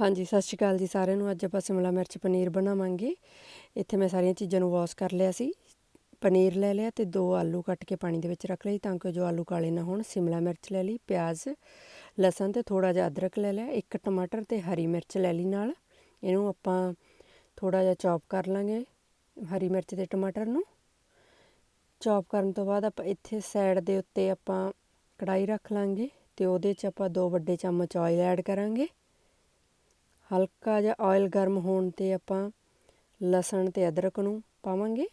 ਹਾਂਜੀ, ਸਤਿ ਸ਼੍ਰੀ ਅਕਾਲ ਜੀ ਸਾਰਿਆਂ ਨੂੰ। ਅੱਜ ਆਪਾਂ ਸ਼ਿਮਲਾ ਮਿਰਚ ਪਨੀਰ ਬਣਾਵਾਂਗੇ। ਇੱਥੇ ਮੈਂ ਸਾਰੀਆਂ ਚੀਜ਼ਾਂ ਨੂੰ ਵਾਸ਼ ਕਰ ਲਿਆ ਸੀ। ਪਨੀਰ ਲੈ ਲਿਆ ਤੇ ਦੋ ਆਲੂ ਕੱਟ ਕੇ ਪਾਣੀ ਦੇ ਵਿੱਚ ਰੱਖ ਲਈ ਤਾਂ ਕਿ ਜੋ ਆਲੂ ਕਾਲੇ ਨਾ ਹੋਣ, ਸ਼ਿਮਲਾ ਮਿਰਚ ਲੈ ਲਈ, ਪਿਆਜ਼, ਲਸਣ ਤੇ ਥੋੜਾ ਜਿਹਾ ਅਦਰਕ ਲੈ ਲਿਆ, ਇੱਕ ਟਮਾਟਰ ਤੇ ਹਰੀ ਮਿਰਚ ਲੈ ਲਈ ਨਾਲ। ਇਹਨੂੰ ਆਪਾਂ ਥੋੜਾ ਜਿਹਾ ਚੌਪ ਕਰ ਲਾਂਗੇ ਹਰੀ ਮਿਰਚ ਤੇ ਟਮਾਟਰ ਨੂੰ। ਚੌਪ ਕਰਨ ਤੋਂ ਬਾਅਦ ਆਪਾਂ ਇੱਥੇ ਸਾਈਡ ਦੇ ਉੱਤੇ ਆਪਾਂ ਕੜਾਈ ਰੱਖ ਲਾਂਗੇ ਤੇ ਉਹਦੇ 'ਚ ਆਪਾਂ ਦੋ ਵੱਡੇ ਚਮਚ ਆਇਲ ਐਡ ਕਰਾਂਗੇ। ਹਲਕਾ ਜਿਹਾ ਆਇਲ ਗਰਮ ਹੋਣ ਤੇ ਆਪਾਂ ਲਸਣ ਤੇ ਅਦਰਕ ਨੂੰ ਪਾਵਾਂਗੇ।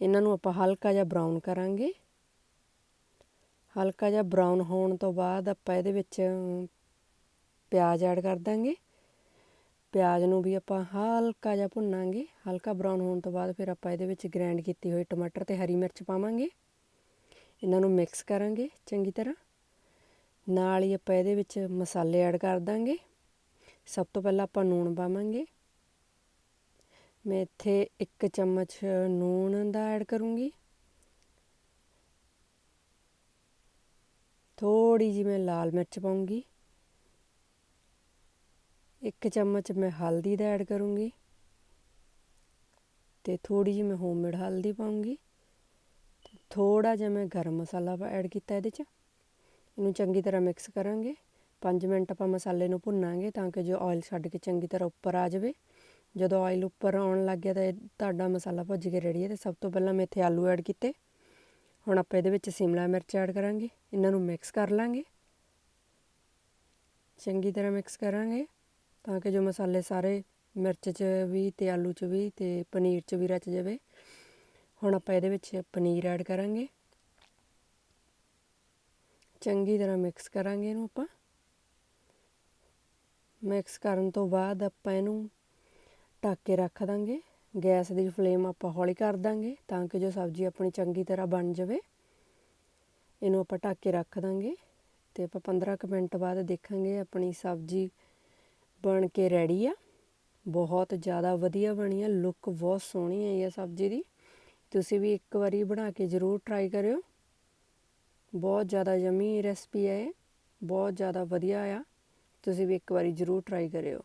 ਇਹਨਾਂ ਨੂੰ ਆਪਾਂ ਹਲਕਾ ਜਿਹਾ ਬਰਾਊਨ ਕਰਾਂਗੇ। ਹਲਕਾ ਜਿਹਾ ਬਰਾਊਨ ਹੋਣ ਤੋਂ ਬਾਅਦ ਆਪਾਂ ਇਹਦੇ ਵਿੱਚ ਪਿਆਜ਼ ਐਡ ਕਰ ਦਾਂਗੇ। ਪਿਆਜ਼ ਨੂੰ ਵੀ ਆਪਾਂ ਹਲਕਾ ਜਿਹਾ ਭੁੰਨਾਂਗੇ। ਹਲਕਾ ਬਰਾਊਨ ਹੋਣ ਤੋਂ ਬਾਅਦ ਫਿਰ ਆਪਾਂ ਇਹਦੇ ਵਿੱਚ ਗ੍ਰਾਈਂਡ ਕੀਤੀ ਹੋਈ ਟਮਾਟਰ ਤੇ ਹਰੀ ਮਿਰਚ ਪਾਵਾਂਗੇ। ਇਹਨਾਂ ਨੂੰ ਮਿਕਸ ਕਰਾਂਗੇ ਚੰਗੀ ਤਰ੍ਹਾਂ। ਨਾਲ ਹੀ ਆਪਾਂ ਇਹਦੇ ਵਿੱਚ ਮਸਾਲੇ ਐਡ ਕਰ ਦਾਂਗੇ। ਸਭ ਤੋਂ ਪਹਿਲਾਂ ਆਪਾਂ ਨੂਣ ਪਾਵਾਂਗੇ। ਮੈਂ ਇੱਥੇ ਇੱਕ ਚਮਚ ਨੂਣ ਦਾ ਐਡ ਕਰੂੰਗੀ। ਥੋੜੀ ਜਿਹੀ ਮੈਂ ਲਾਲ ਮਿਰਚ ਪਾਉਂਗੀ। ਇੱਕ ਚਮਚ ਮੈਂ ਹਲਦੀ ਦਾ ਐਡ ਕਰੂੰਗੀ। ਤੇ ਥੋੜੀ ਜਿਹੀ ਮੈਂ ਹੋਮਮੇਡ ਹਲਦੀ ਪਾਉਂਗੀ। ਥੋੜਾ ਜਿਹਾ ਮੈਂ ਗਰਮ ਮਸਾਲਾ ਐਡ ਕੀਤਾ ਇਹਦੇ 'ਚ। ਇਹਨੂੰ ਚੰਗੀ ਤਰ੍ਹਾਂ ਮਿਕਸ ਕਰਾਂਗੇ। 5 ਮਿੰਟ ਆਪਾਂ ਮਸਾਲੇ ਨੂੰ ਭੁੰਨਾਂਗੇ ਤਾਂ ਕਿ ਜੋ ਆਇਲ ਛੱਡ ਕੇ ਚੰਗੀ ਤਰ੍ਹਾਂ ਉੱਪਰ ਆ ਜਾਵੇ। ਜਦੋਂ ਆਇਲ ਉੱਪਰ ਆਉਣ ਲੱਗ ਗਿਆ ਤਾਂ ਤੁਹਾਡਾ ਮਸਾਲਾ ਭੁੱਜ ਕੇ ਰੈਡੀ ਹੈ ਤੇ ਸਭ ਤੋਂ ਪਹਿਲਾਂ ਮੈਂ ਇੱਥੇ ਆਲੂ ਐਡ ਕੀਤੇ। ਹੁਣ ਆਪਾਂ ਇਹਦੇ ਵਿੱਚ ਸ਼ਿਮਲਾ ਮਿਰਚ ਐਡ ਕਰਾਂਗੇ। ਇਹਨਾਂ ਨੂੰ ਮਿਕਸ ਕਰ ਲਾਂਗੇ। ਚੰਗੀ ਤਰ੍ਹਾਂ ਮਿਕਸ ਕਰਾਂਗੇ ਤਾਂ ਕਿ ਜੋ ਮਸਾਲੇ ਸਾਰੇ ਮਿਰਚ 'ਚ ਵੀ ਤੇ ਆਲੂ 'ਚ ਵੀ ਤੇ ਪਨੀਰ 'ਚ ਵੀ ਰਚ ਜਾਵੇ। ਹੁਣ ਆਪਾਂ ਇਹਦੇ ਵਿੱਚ ਪਨੀਰ ਐਡ ਕਰਾਂਗੇ। ਚੰਗੀ ਤਰ੍ਹਾਂ ਮਿਕਸ ਕਰਾਂਗੇ ਇਹਨੂੰ ਆਪਾਂ। ਮਿਕਸ ਕਰਨ ਤੋਂ ਬਾਅਦ ਆਪਾਂ ਇਹਨੂੰ ਢੱਕ ਕੇ ਰੱਖ ਦਾਂਗੇ। ਗੈਸ ਦੀ ਫਲੇਮ ਆਪਾਂ ਹੌਲੀ ਕਰ ਦਾਂਗੇ ਤਾਂ ਕਿ ਜੋ ਸਬਜ਼ੀ ਆਪਣੀ ਚੰਗੀ ਤਰ੍ਹਾਂ ਬਣ ਜਾਵੇ। ਇਹਨੂੰ ਆਪਾਂ ਢੱਕ ਕੇ ਰੱਖ ਦਾਂਗੇ ਤੇ ਆਪਾਂ 15 ਕੁ ਮਿੰਟ ਬਾਅਦ ਦੇਖਾਂਗੇ ਆਪਣੀ ਸਬਜ਼ੀ ਬਣ ਕੇ ਰੈਡੀ ਆ। ਬਹੁਤ ਜ਼ਿਆਦਾ ਵਧੀਆ ਬਣੀ ਆ ਲੁੱਕ ਬਹੁਤ ਸੋਹਣੀ ਆਈ ਆ ਸਬਜ਼ੀ ਦੀ। ਤੁਸੀਂ ਵੀ ਇੱਕ ਵਾਰੀ ਬਣਾ ਕੇ ਜ਼ਰੂਰ ਟਰਾਈ ਕਰਿਓ। ਬਹੁਤ ਜ਼ਿਆਦਾ ਯਮੀ ਰੈਸਪੀ ਹੈ ਬਹੁਤ ਜ਼ਿਆਦਾ ਵਧੀਆ ਆ। ਤੁਸੀਂ ਵੀ ਇੱਕ ਵਾਰੀ ਜ਼ਰੂਰ ਟਰਾਈ ਕਰਿਓ।